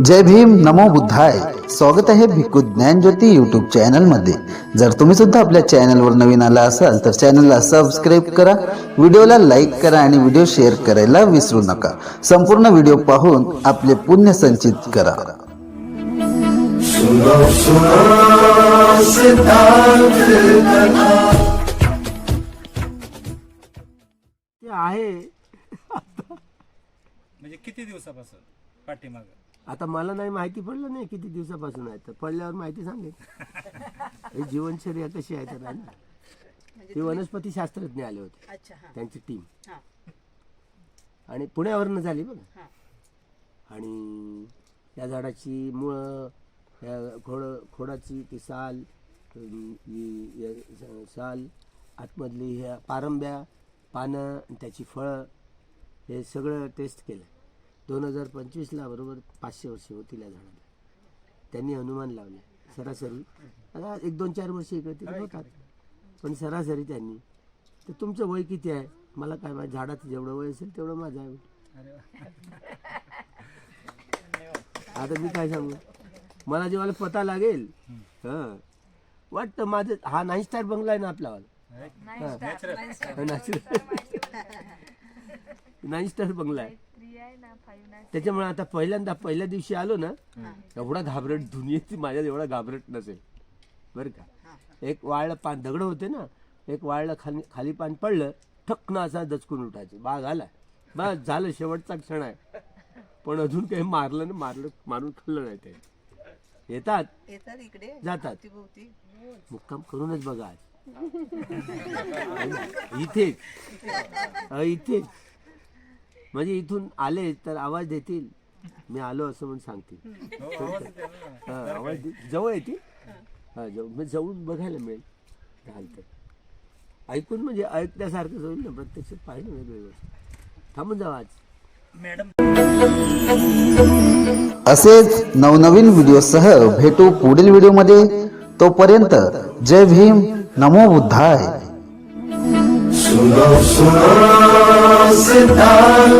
जय भीम नमो बुद्धाय. स्वागत आहे भिक्खू ज्ञानज्योती युट्यूब चॅनलमध्ये. जर तुम्ही सुद्धा आपल्या चॅनलवर नवीन आला असाल तर चॅनलला सबस्क्राईब करा. व्हिडिओला लाईक करा आणि व्हिडिओ शेअर करायला विसरू नका. संपूर्ण व्हिडिओ पाहून आपले पुण्य संचित करा. ते आहे. म्हणजे किती दिवसापासून? पाठीमाग? आता मला नाही माहिती पडलं नाही किती दिवसापासून आहे तर पडल्यावर माहिती सांगेल ही जीवनचर्या कशी आहे तर आहे ना. ते वनस्पती शास्त्रज्ञ आले होते. अच्छा हा. त्यांची टीम हा. आणि पुण्यावरनं झाली बघा. हा. आणि त्या झाडाची मुळं त्या खोड खोडाची ती साल ही- या स- साल आतमधली ह्या पारंब्या पानं आणि त्याची फळं हे सगळं टेस्ट केलं. दोन हजार पंचवीसला बरोबर पाचशे वर्ष होतील या झाडाला. त्यांनी अनुमान लावले सरासरी. आता एक दोन चार वर्ष इकडे तिकडे होतात पण सरासरी त्यांनी. तर तुमचं वय किती आहे? मला काय माझ्या झाडाचं जेवढं वय असेल तेवढं माझं आहे. आता मी काय सांगू? मला जेव्हा पता लागेल हं. वाटतं माझं हा नाईन स्टार बंगला आहे ना आपला? नाईन स्टार बंगला आहे. त्याच्यामुळे आता पहिल्यांदा पहिल्या दिवशी आलो ना एवढा घाबरट दुनियेत माझ्यात एवढा घाबरट नसेल. बरं का? एक वाळलं पान दगड होते ना एक वाळलं खाली खाली पान पडलं ठक्कन असा दचकून उठायचं. बाग आला. बस झालं शेवटचा क्षण आहे. पण अजून काही मारलं ना मारलं मारून खाल्लं नाही ते. येतात? येतात इकडे जातात. मुक्काम करूनच बघा इथे इथे म्हणजे इथून आले तर आवाज देतील. मी आलो असं म्हणून सांगतील. हा, आवाज दे- जवळ येतील? हा जवळ. म्हणजे जवळून बघायला मिळेल. झालं तर ऐकून म्हणजे ऐकण्यासारखंच होईल ना प्रत्यक्षात पाहिलं वेगळी गोष्ट. थांबून जावा आज. मॅडम. असेच नवनवीन व्हिडिओसह भेटू पुढील व्हिडिओमध्ये. तोपर्यंत जय भीम. नमो बुद्धाय. सुनो सुनो صدقت